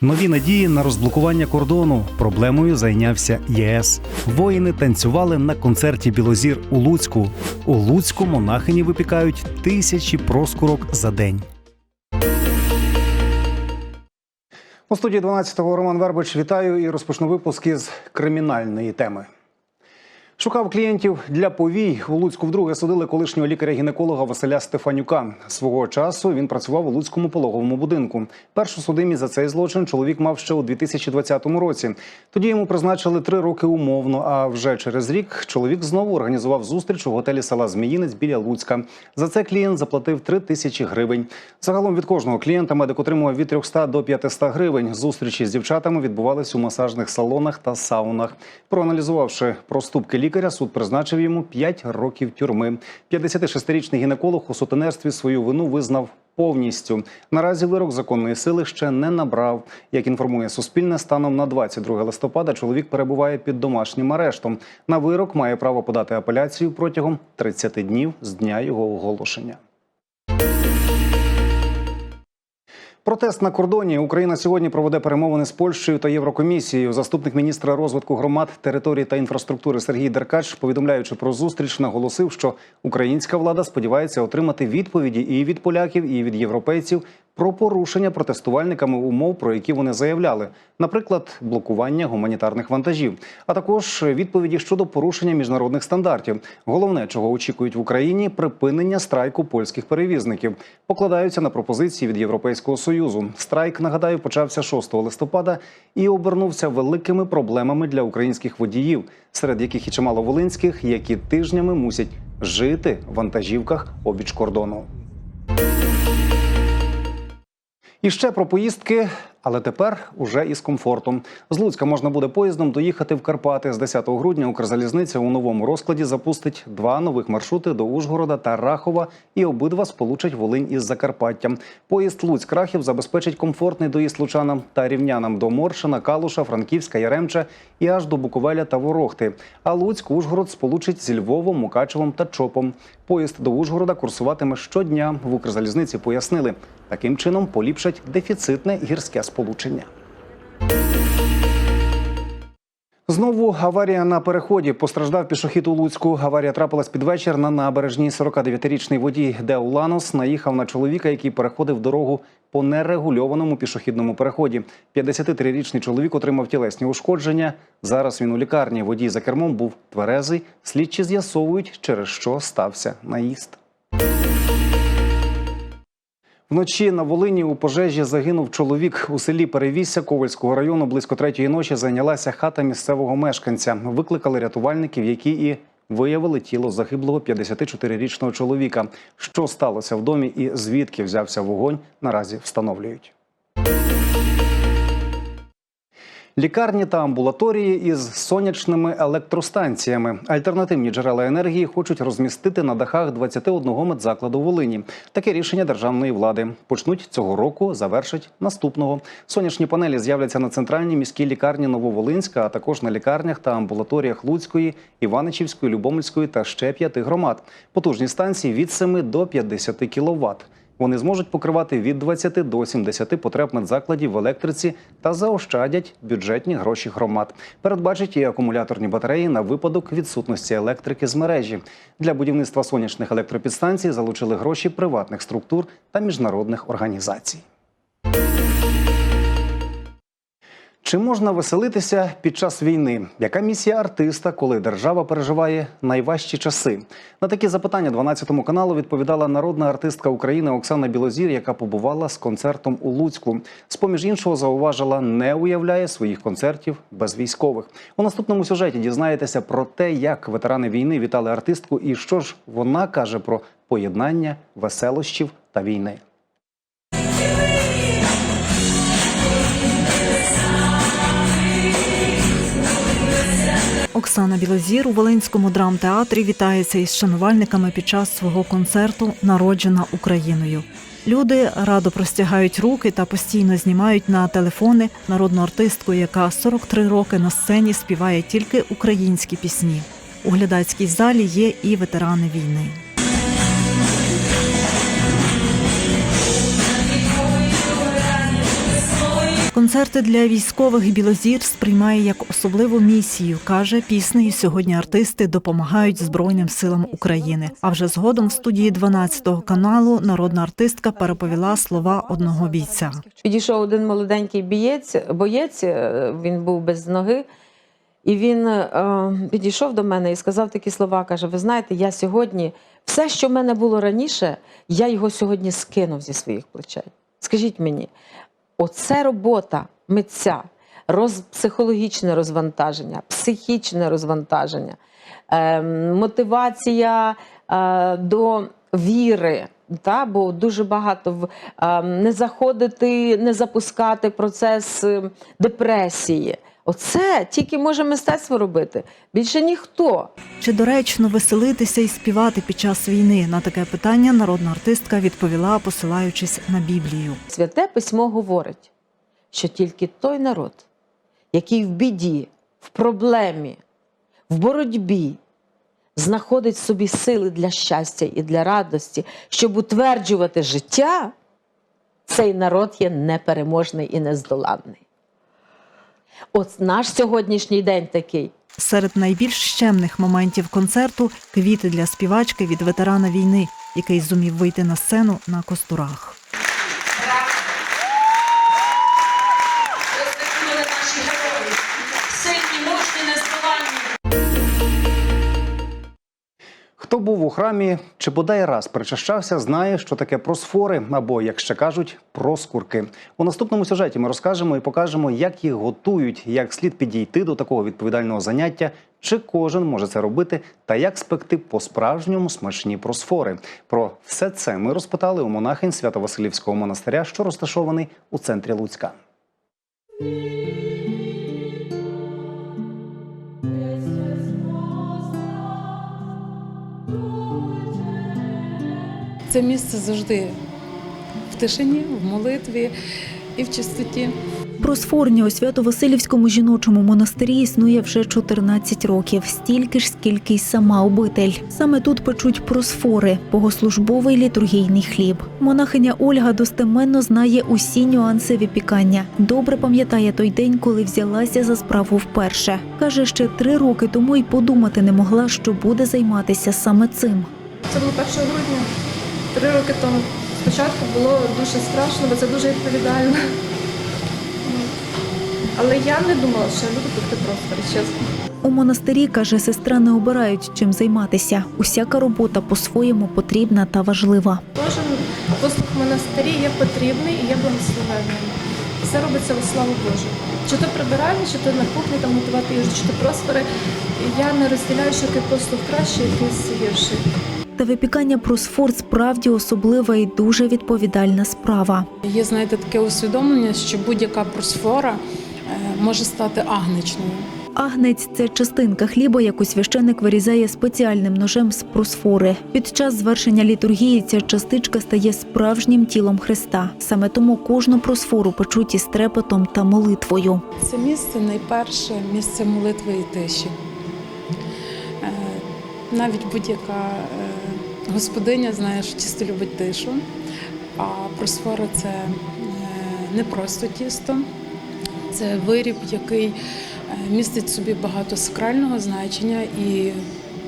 Нові надії на розблокування кордону. Проблемою зайнявся ЄС. Воїни танцювали на концерті Білозір у Луцьку. У Луцьку монахині випікають тисячі проскурок за день. У студії 12-го Роман Вербич вітаю і розпочну випуск із кримінальної теми. Шукав клієнтів для повій. У Луцьку вдруге судили колишнього лікаря-гінеколога Василя Стефанюка. Свого часу він працював у Луцькому пологовому будинку. Першу судимість за цей злочин чоловік мав ще у 2020 році. Тоді йому призначили три роки умовно. А вже через рік чоловік знову організував зустріч у готелі села Зміїнець біля Луцька. За це клієнт заплатив 3 тисячі гривень. Загалом від кожного клієнта медик отримував від 300 до 500 гривень. Зустрічі з дівчатами відбувались у масажних салонах та саунах. Проаналізувавши проступки лікаря, суд призначив йому 5 років тюрми. 56-річний гінеколог у сутенерстві свою вину визнав повністю. Наразі вирок законної сили ще не набрав. Як інформує Суспільне, станом на 22 листопада чоловік перебуває під домашнім арештом. На вирок має право подати апеляцію протягом 30 днів з дня його оголошення. Протест на кордоні Україна сьогодні проведе перемовини з Польщею та Єврокомісією. Заступник міністра розвитку громад, території та інфраструктури Сергій Деркач, повідомляючи про зустріч, наголосив, що українська влада сподівається отримати відповіді і від поляків, і від європейців про порушення протестувальниками умов, про які вони заявляли, наприклад, блокування гуманітарних вантажів, а також відповіді щодо порушення міжнародних стандартів. Головне, чого очікують в Україні, припинення страйку польських перевізників. Покладаються на пропозиції від Європейського союзу. Страйк нагадаю почався 6 листопада і обернувся великими проблемами для українських водіїв, серед яких і чимало волинських, які тижнями мусять жити в вантажівках обіч кордону. І ще про поїздки, але тепер уже із комфортом. З Луцька можна буде поїздом доїхати в Карпати. З 10 грудня Укрзалізниця у новому розкладі запустить два нових маршрути до Ужгорода та Рахова, і обидва сполучать Волинь із Закарпаттям. Поїзд Луцьк-Рахів забезпечить комфортний доїзд лучанам та рівнянам до Моршина, Калуша, Франківська, Яремча і аж до Буковеля та Ворохти. А Луцьк Ужгород сполучить зі Львовом, Мукачевом та Чопом. Поїзд до Ужгорода курсуватиме щодня. В Укрзалізниці пояснили, таким чином поліпшать дефіцитне гірське сполучення. Знову аварія на переході. Постраждав пішохід у Луцьку. Аварія трапилась під вечір на набережній. 49-річний водій Деу Ланос наїхав на чоловіка, який переходив дорогу по нерегульованому пішохідному переході. 53-річний чоловік отримав тілесні ушкодження. Зараз він у лікарні. Водій за кермом був тверезий. Слідчі з'ясовують, через що стався наїзд. Вночі на Волині у пожежі загинув чоловік у селі Перевісся Ковальського району. Близько третьої ночі зайнялася хата місцевого мешканця. Викликали рятувальників, які і виявили тіло загиблого 54-річного чоловіка. Що сталося в домі і звідки взявся вогонь, наразі встановлюють. Лікарні та амбулаторії із сонячними електростанціями. Альтернативні джерела енергії хочуть розмістити на дахах 21 медзакладу Волині. Таке рішення державної влади почнуть цього року, завершать наступного. Сонячні панелі з'являться на центральній міській лікарні Нововолинська, а також на лікарнях та амбулаторіях Луцької, Іваничівської, Любомельської та ще п'яти громад. Потужні станції від 7 до 50 кВт. Вони зможуть покривати від 20 до 70 потреб медзакладів в електриці та заощадять бюджетні гроші громад. Передбачать і акумуляторні батареї на випадок відсутності електрики з мережі. Для будівництва сонячних електропідстанцій залучили гроші приватних структур та міжнародних організацій. Чи можна веселитися під час війни? Яка місія артиста, коли держава переживає найважчі часи? На такі запитання 12 каналу відповідала народна артистка України Оксана Білозір, яка побувала з концертом у Луцьку. З поміж іншого зауважила, не уявляє своїх концертів без військових. У наступному сюжеті дізнаєтеся про те, як ветерани війни вітали артистку, і що ж вона каже про поєднання веселощів та війни. Оксана Білозір у Волинському драмтеатрі вітається із шанувальниками під час свого концерту Народжена Україною. Люди радо простягають руки та постійно знімають на телефони народну артистку, яка 43 роки на сцені співає тільки українські пісні. У глядацькій залі є і ветерани війни. Концерти для військових Білозір сприймає як особливу місію. каже, піснею сьогодні артисти допомагають Збройним силам України. А вже згодом в студії 12 каналу народна артистка переповіла слова одного бійця. Підійшов один молоденький бієць, боєць, е, він був без ноги, і він е, підійшов до мене і сказав такі слова: каже: Ви знаєте, я сьогодні, все, що в мене було раніше, я його сьогодні скинув зі своїх плечей. Скажіть мені, оце робота митця, роз, психологічне розвантаження, психічне розвантаження, е, мотивація е, до віри. Та, бо дуже багато в е, не заходити, не запускати процес е, депресії. Оце тільки може мистецтво робити. Більше ніхто. Чи доречно веселитися і співати під час війни? На таке питання народна артистка відповіла, посилаючись на Біблію. Святе письмо говорить, що тільки той народ, який в біді, в проблемі, в боротьбі знаходить в собі сили для щастя і для радості, щоб утверджувати життя, цей народ є непереможний і нездоланний. От наш сьогоднішній день такий. Серед найбільш щемних моментів концерту квіти для співачки від ветерана війни, який зумів вийти на сцену на костурах. Хто був у храмі чи бодай раз причащався, знає, що таке просфори, або, як ще кажуть, проскурки. У наступному сюжеті ми розкажемо і покажемо, як їх готують, як слід підійти до такого відповідального заняття, чи кожен може це робити, та як спекти по-справжньому смачні просфори. Про все це ми розпитали у монахинь Свято-Василівського монастиря, що розташований у центрі Луцька. Це місце завжди в тишині, в молитві і в чистоті. Просфорня у Свято-Василівському жіночому монастирі існує вже 14 років, стільки ж, скільки й сама обитель. Саме тут печуть просфори, богослужбовий літургійний хліб. Монахиня Ольга достеменно знає усі нюанси випікання. Добре пам'ятає той день, коли взялася за справу вперше. Каже, ще три роки тому й подумати не могла, що буде займатися саме цим. Це було 1 грудня, три роки тому. Спочатку було дуже страшно, бо це дуже відповідально. Але я не думала, що я буду пекти простори, чесно. У монастирі каже, сестра не обирають чим займатися. Усяка робота по-своєму потрібна та важлива. Кожен послуг в монастирі є потрібний і є благословенним. Все робиться у славу Божу. Чи то прибирання, чи то на кухні там готувати їжу, чи то просфори. Я не розділяю, що який послуг краще, якийсь гірший. Та випікання просфор справді особлива і дуже відповідальна справа. Є, знаєте, таке усвідомлення, що будь-яка просфора е, може стати агничною. Агнець це частинка хліба, яку священик вирізає спеціальним ножем з просфори. Під час звершення літургії ця частичка стає справжнім тілом Христа. Саме тому кожну просфору печуть із трепетом та молитвою. Це місце найперше місце молитви і тиші. Е, Навіть будь-яка е, господиня знає, що тісто любить тишу, а просфора це е, не просто тісто, це виріб, який е, містить собі багато сакрального значення і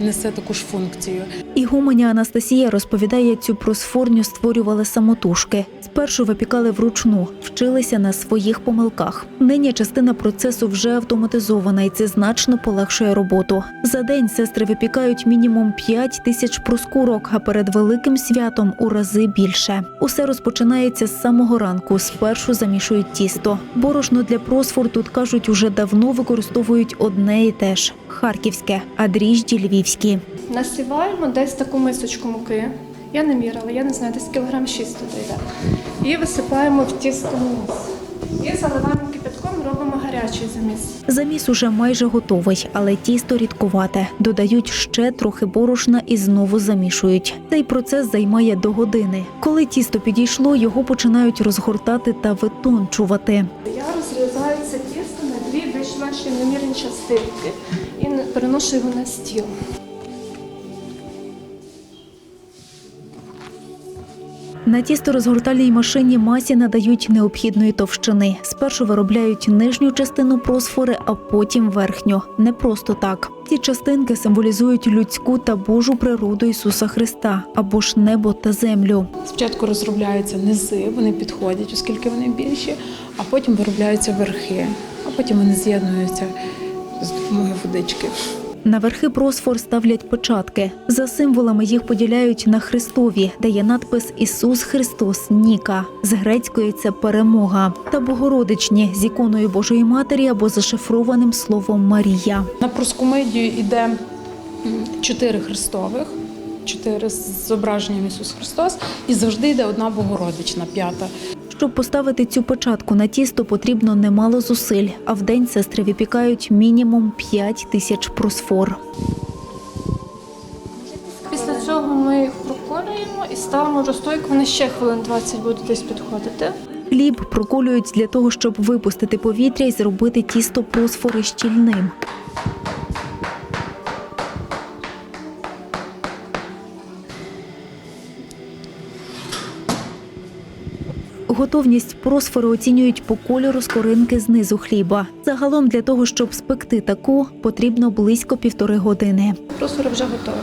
несе таку ж функцію. Ігуменя Анастасія розповідає, цю просфорню створювали самотужки. Спершу випікали вручну, вчилися на своїх помилках. Нині частина процесу вже автоматизована, і це значно полегшує роботу. За день сестри випікають мінімум 5 тисяч проскурок, а перед великим святом у рази більше. Усе розпочинається з самого ранку. Спершу замішують тісто. Борошно для просфор тут кажуть, уже давно використовують одне і те ж харківське, а дріжджі львівські. Насіваємо десь таку мисочку муки. Я не мірила, я не знаю, десь кілограм 6 туди йде. І висипаємо в тісто вниз. І заливаємо кипятком, робимо гарячий заміс. Заміс уже майже готовий, але тісто рідкувате. Додають ще трохи борошна і знову замішують. Цей процес займає до години. Коли тісто підійшло, його починають розгортати та витончувати. Я розрізаю це тісто на дві більш-менш рівномірні частинки і переношу його на стіл. На тісторозгортальній машині масі надають необхідної товщини. Спершу виробляють нижню частину просфори, а потім верхню. Не просто так. Ці частинки символізують людську та Божу природу Ісуса Христа або ж небо та землю. Спочатку розробляються низи, вони підходять, оскільки вони більші, а потім виробляються верхи, а потім вони з'єднуються з допомогою водички. На верхи просфор ставлять початки. За символами їх поділяють на Христові, де є надпис Ісус Христос Ніка. З грецької це перемога. Та богородичні з іконою Божої Матері або зашифрованим словом Марія. На проскомидію йде чотири христових, чотири з зображенням Ісус Христос, і завжди йде одна Богородична, п'ята. Щоб поставити цю початку на тісто, потрібно немало зусиль, а в день сестри випікають мінімум 5 тисяч просфор. Після цього ми їх проколюємо і ставимо розстойку. Вони ще хвилин 20 будуть десь підходити. Хліб проколюють для того, щоб випустити повітря і зробити тісто просфори щільним. Готовність просфори оцінюють по кольору скоринки знизу хліба. Загалом для того, щоб спекти таку, потрібно близько півтори години. Просфори вже готові.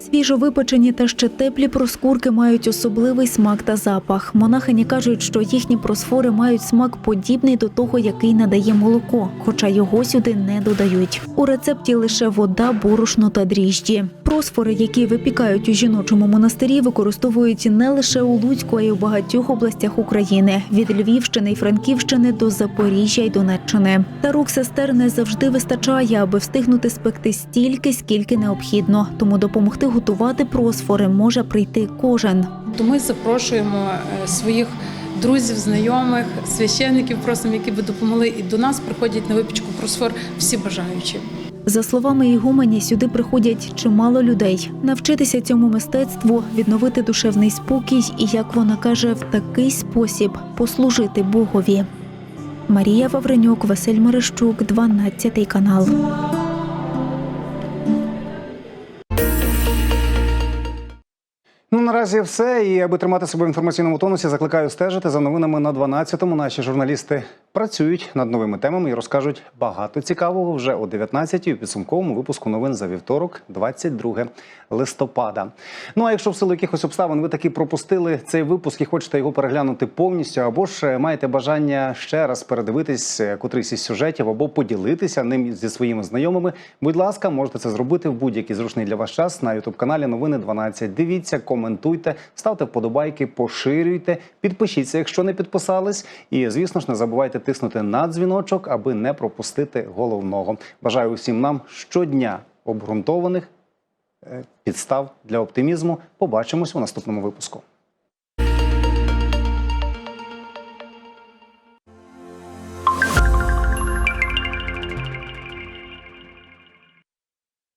Свіжо випечені та ще теплі проскурки мають особливий смак та запах. Монахині кажуть, що їхні просфори мають смак подібний до того, який надає молоко, хоча його сюди не додають. У рецепті лише вода, борошно та дріжджі. Просфори, які випікають у жіночому монастирі, використовують не лише у Луцьку, а й у багатьох областях України від Львівщини й Франківщини до Запоріжжя й Донеччини. Та рук сестер не завжди вистачає, аби встигнути спекти стільки, скільки необхідно. Тому допомогти готувати просфори може прийти кожен. То ми запрошуємо е, своїх друзів, знайомих, священників, просимо, які би допомогли. І до нас приходять на випічку просфор всі бажаючі. За словами Ігумені, сюди приходять чимало людей. Навчитися цьому мистецтву, відновити душевний спокій і, як вона каже, в такий спосіб послужити Богові. Марія Вавренюк, Василь Мерещук, 12 канал. Ну наразі все. І аби тримати себе в інформаційному тонусі, закликаю стежити за новинами на 12-му. Наші журналісти працюють над новими темами і розкажуть багато цікавого вже о 19-й у підсумковому випуску новин за вівторок, 22 листопада. Ну а якщо в силу якихось обставин ви таки пропустили цей випуск і хочете його переглянути повністю, або ж е, маєте бажання ще раз передивитись е, котрийсь із сюжетів, або поділитися ним зі своїми знайомими, будь ласка, можете це зробити в будь-який зручний для вас час на ютуб каналі Новини 12. Дивіться, коментуйте, ставте вподобайки, поширюйте, підпишіться, якщо не підписались. І звісно ж, не забувайте тиснути на дзвіночок, аби не пропустити головного. Бажаю усім нам щодня обґрунтованих е, підстав для оптимізму. Побачимось у наступному випуску.